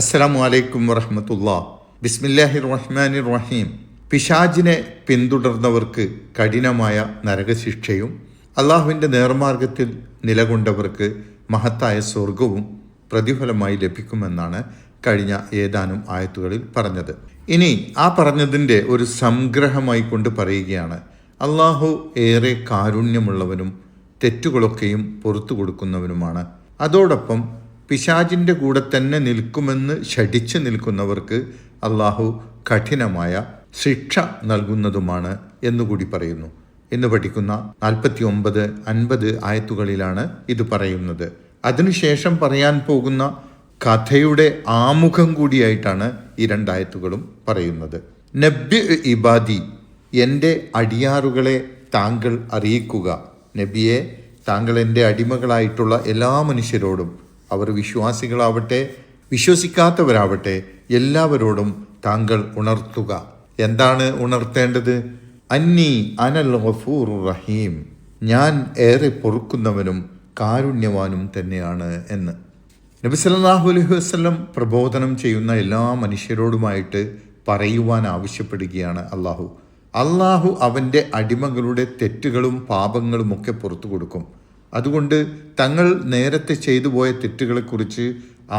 അസ്സലാമു അലൈക്കും വറഹമത്തുള്ള. ബിസ്മില്ലാഹി റഹ്മാനി റഹീം പിശാജിനെ പിന്തുടർന്നവർക്ക് കഠിനമായ നരകശിക്ഷയും അള്ളാഹുവിന്റെ നേർമാർഗത്തിൽ നിലകൊണ്ടവർക്ക് മഹത്തായ സ്വർഗവും പ്രതിഫലമായി ലഭിക്കുമെന്നാണ് കഴിഞ്ഞ ഏതാനും ആയത്തുകളിൽ പറഞ്ഞത്. ഇനി ആ പറഞ്ഞതിന്റെ ഒരു സംഗ്രഹമായി കൊണ്ട് പറയുകയാണ് അള്ളാഹു ഏറെ കാരുണ്യമുള്ളവനും തെറ്റുകളൊക്കെയും പുറത്തു കൊടുക്കുന്നവനുമാണ്. അതോടൊപ്പം പിശാജിന്റെ കൂടെ തന്നെ നിൽക്കുമെന്ന് ശഠിച്ചു നിൽക്കുന്നവർക്ക് അള്ളാഹു കഠിനമായ ശിക്ഷ നൽകുന്നതുമാണ് എന്നുകൂടി പറയുന്നു. എന്ന് പഠിക്കുന്ന നാൽപ്പത്തി ഒമ്പത് അൻപത് ആയത്തുകളിലാണ് ഇത് പറയുന്നത്. അതിനുശേഷം പറയാൻ പോകുന്ന കഥയുടെ ആമുഖം കൂടിയായിട്ടാണ് ഈ രണ്ടായത്തുകളും പറയുന്നത്. നബ്യ ഇബാദി എന്റെ അടിയാറുകളെ താങ്കൾ അറിയിക്കുക. നബിയെ താങ്കൾ എന്റെ അടിമകളായിട്ടുള്ള എല്ലാ മനുഷ്യരോടും അവർ വിശ്വാസികളാവട്ടെ വിശ്വസിക്കാത്തവരാവട്ടെ എല്ലാവരോടും താങ്കൾ ഉണർത്തുക. എന്താണ് ഉണർത്തേണ്ടത്? അന്നി അനൽ ഗഫൂർ റഹീം. ഞാൻ ഏറെ പൊറുക്കുന്നവനും കാരുണ്യവാനും തന്നെയാണ് എന്ന്. നബി സല്ലല്ലാഹു അലൈഹി വസല്ലം പ്രബോധനം ചെയ്യുന്ന എല്ലാ മനുഷ്യരോടുമായിട്ട് പറയുവാൻ ആവശ്യപ്പെടുകയാണ് അള്ളാഹു അള്ളാഹു അവന്റെ അടിമകളുടെ തെറ്റുകളും പാപങ്ങളും ഒക്കെ പുറത്തു കൊടുക്കും. അതുകൊണ്ട് തങ്ങൾ നേരത്തെ ചെയ്തു പോയ തെറ്റുകളെക്കുറിച്ച്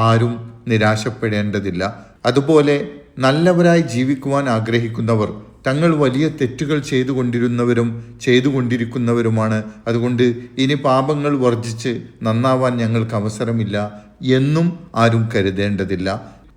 ആരും നിരാശപ്പെടേണ്ടതില്ല. അതുപോലെ നല്ലവരായി ജീവിക്കുവാൻ ആഗ്രഹിക്കുന്നവർ തങ്ങൾ വലിയ തെറ്റുകൾ ചെയ്തുകൊണ്ടിരുന്നവരും ചെയ്തുകൊണ്ടിരിക്കുന്നവരുമാണ്. അതുകൊണ്ട് ഇനി പാപങ്ങൾ വർജിച്ച് നന്നാവാൻ ഞങ്ങൾക്ക് അവസരമില്ല എന്നും ആരും കരുതേണ്ടതില്ല.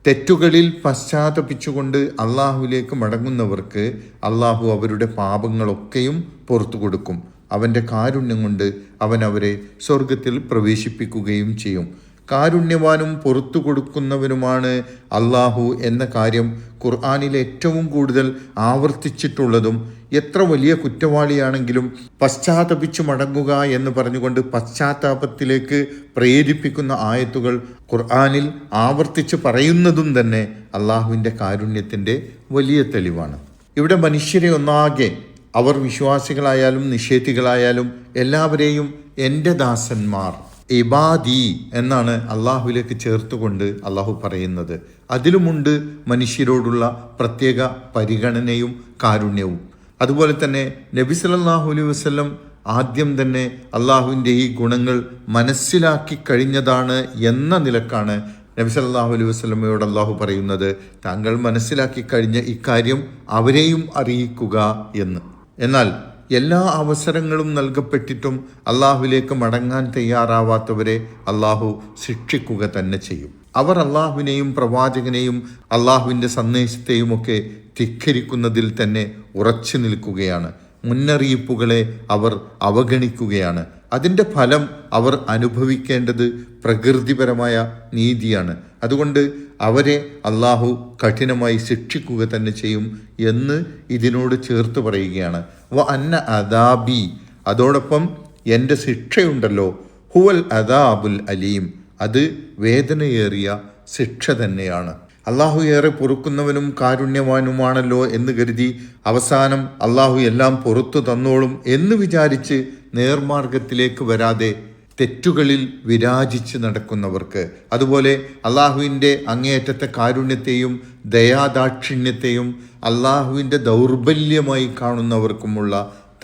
തെറ്റുകളിൽ പശ്ചാത്തപിച്ചുകൊണ്ട് അള്ളാഹുവിലേക്ക് മടങ്ങുന്നവർക്ക് അള്ളാഹു അവരുടെ പാപങ്ങളൊക്കെയും പുറത്തു കൊടുക്കും അവന്റെ കാരുണ്യം കൊണ്ട് അവൻ അവരെ സ്വർഗത്തിൽ പ്രവേശിപ്പിക്കുകയും ചെയ്യും. കാരുണ്യവാനും പുറത്തു കൊടുക്കുന്നവനുമാണ് അള്ളാഹു എന്ന കാര്യം ഖുർആാനിൽ ഏറ്റവും കൂടുതൽ ആവർത്തിച്ചിട്ടുള്ളതും എത്ര വലിയ കുറ്റവാളിയാണെങ്കിലും പശ്ചാത്തപിച്ചു മടങ്ങുക എന്ന് പറഞ്ഞുകൊണ്ട് പശ്ചാത്താപത്തിലേക്ക് പ്രേരിപ്പിക്കുന്ന ആയത്തുകൾ ഖുർആാനിൽ ആവർത്തിച്ച് പറയുന്നതും തന്നെ അള്ളാഹുവിന്റെ കാരുണ്യത്തിന്റെ വലിയ തെളിവാണ്. ഇവിടെ മനുഷ്യരെ ഒന്നാകെ അവർ വിശ്വാസികളായാലും നിഷേധികളായാലും എല്ലാവരെയും എന്റെ ദാസന്മാർ ഇബാദി എന്നാണ് അള്ളാഹുവിലേക്ക് ചേർത്തുകൊണ്ട് അള്ളാഹു പറയുന്നത്. അതിലുമുണ്ട് മനുഷ്യരോടുള്ള പ്രത്യേക പരിഗണനയും കാരുണ്യവും. അതുപോലെ തന്നെ നബി സല്ലല്ലാഹു അലൈഹി വസ്ലം ആദ്യം തന്നെ അള്ളാഹുവിന്റെ ഈ ഗുണങ്ങൾ മനസ്സിലാക്കി കഴിഞ്ഞതാണ് എന്ന നിലക്കാണ് നബി സല്ലല്ലാഹു അലൈഹി വസ്ലമയോട് അള്ളാഹു പറയുന്നത്. താങ്കൾ മനസ്സിലാക്കി കഴിഞ്ഞ ഇക്കാര്യം അവരെയും അറിയിക്കുക എന്ന്. എന്നാൽ എല്ലാ അവസരങ്ങളും നൽകപ്പെട്ടിട്ടും അള്ളാഹുവിലേക്ക് മടങ്ങാൻ തയ്യാറാവാത്തവരെ അള്ളാഹു ശിക്ഷിക്കുക തന്നെ ചെയ്യും. അവർ അള്ളാഹുവിനെയും പ്രവാചകനെയും അള്ളാഹുവിന്റെ സന്ദേശത്തെയും ഒക്കെ ധിഖരിക്കുന്നതിൽ തന്നെ ഉറച്ചു നിൽക്കുകയാണ്. മുന്നറിയിപ്പുകളെ അവർ അവഗണിക്കുകയാണ്. അതിന്റെ ഫലം അവർ അനുഭവിക്കേണ്ടത് പ്രകൃതിപരമായ നീതിയാണ്. അതുകൊണ്ട് അവരെ അള്ളാഹു കഠിനമായി ശിക്ഷിക്കുക തന്നെ ചെയ്യും എന്ന് ഇതിനോട് ചേർത്ത് പറയുകയാണ്. വ അന്ന അദാബി അതോടൊപ്പം എന്റെ ശിക്ഷയുണ്ടല്ലോ. ഹുവൽ അദാബുൽ അലീം അത് വേദനയേറിയ ശിക്ഷ തന്നെയാണ്. അള്ളാഹു ഏറെ പൊറുക്കുന്നവനും കാരുണ്യവാനുമാണല്ലോ എന്ന് കരുതി അവസാനം അള്ളാഹു എല്ലാം പുറത്തു തന്നോളും എന്ന് വിചാരിച്ച് നേർമാർഗത്തിലേക്ക് വരാതെ തെറ്റുകളിൽ വിരാജിച്ച് നടക്കുന്നവർക്ക്. അതുപോലെ അള്ളാഹുവിന്റെ അങ്ങേയറ്റത്തെ കാരുണ്യത്തെയും ദയാദാക്ഷിണ്യത്തെയും അള്ളാഹുവിന്റെ ദൗർബല്യമായി കാണുന്നവർക്കുമുള്ള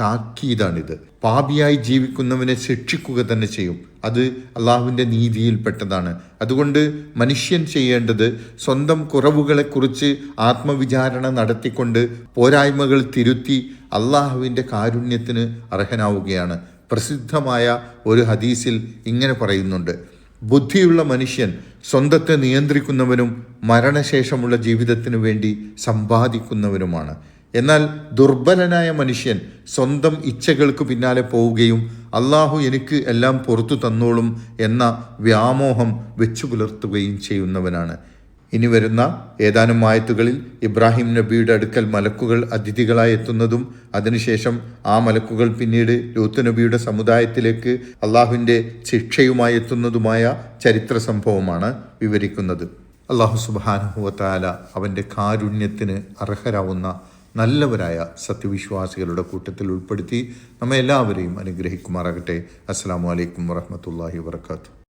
താക്കീതാണിത്. പാപിയായി ജീവിക്കുന്നവനെ ശിക്ഷിക്കുക തന്നെ ചെയ്യും. അത് അള്ളാഹുവിന്റെ നീതിയിൽപ്പെട്ടതാണ്. അതുകൊണ്ട് മനുഷ്യൻ ചെയ്യേണ്ടത് സ്വന്തം കുറവുകളെക്കുറിച്ച് ആത്മവിചാരണ നടത്തിക്കൊണ്ട് പോരായ്മകൾ തിരുത്തി അള്ളാഹുവിന്റെ കാരുണ്യത്തിന് അർഹനാവുകയാണ്. പ്രസിദ്ധമായ ഒരു ഹദീസിൽ ഇങ്ങനെ പറയുന്നുണ്ട്. ബുദ്ധിയുള്ള മനുഷ്യൻ സ്വന്തത്തെ നിയന്ത്രിക്കുന്നവനും മരണശേഷമുള്ള ജീവിതത്തിനു വേണ്ടി സമ്പാദിക്കുന്നവനുമാണ്. എന്നാൽ ദുർബലനായ മനുഷ്യൻ സ്വന്തം ഇച്ഛകൾക്ക് പിന്നാലെ പോവുകയും അള്ളാഹു എനിക്ക് എല്ലാം പുറത്തു തന്നോളും എന്ന വ്യാമോഹം വെച്ചു പുലർത്തുകയും ചെയ്യുന്നവനാണ്. ഇനി വരുന്ന ഏതാനും ആയത്തുകളിൽ ഇബ്രാഹിം നബിയുടെ അടുക്കൽ മലക്കുകൾ അതിഥികളായി എത്തുന്നതും അതിനുശേഷം ആ മലക്കുകൾ പിന്നീട് ലൂത്ത് നബിയുടെ സമുദായത്തിലേക്ക് അള്ളാഹുവിന്റെ ശിക്ഷയുമായി എത്തുന്നതുമായ ചരിത്ര സംഭവമാണ് വിവരിക്കുന്നത്. അള്ളാഹു സുബാനുഹുവത്താല അവന്റെ കാരുണ്യത്തിന് അർഹരാവുന്ന നല്ലവരായ സത്യവിശ്വാസികളുടെ കൂട്ടത്തിൽ ഉൾപ്പെടുത്തി നമ്മെ എല്ലാവരെയും അനുഗ്രഹിക്കുമാറാകട്ടെ. അസ്സാം വലൈക്കും വറഹമത്തല്ലാഹി വാത്തു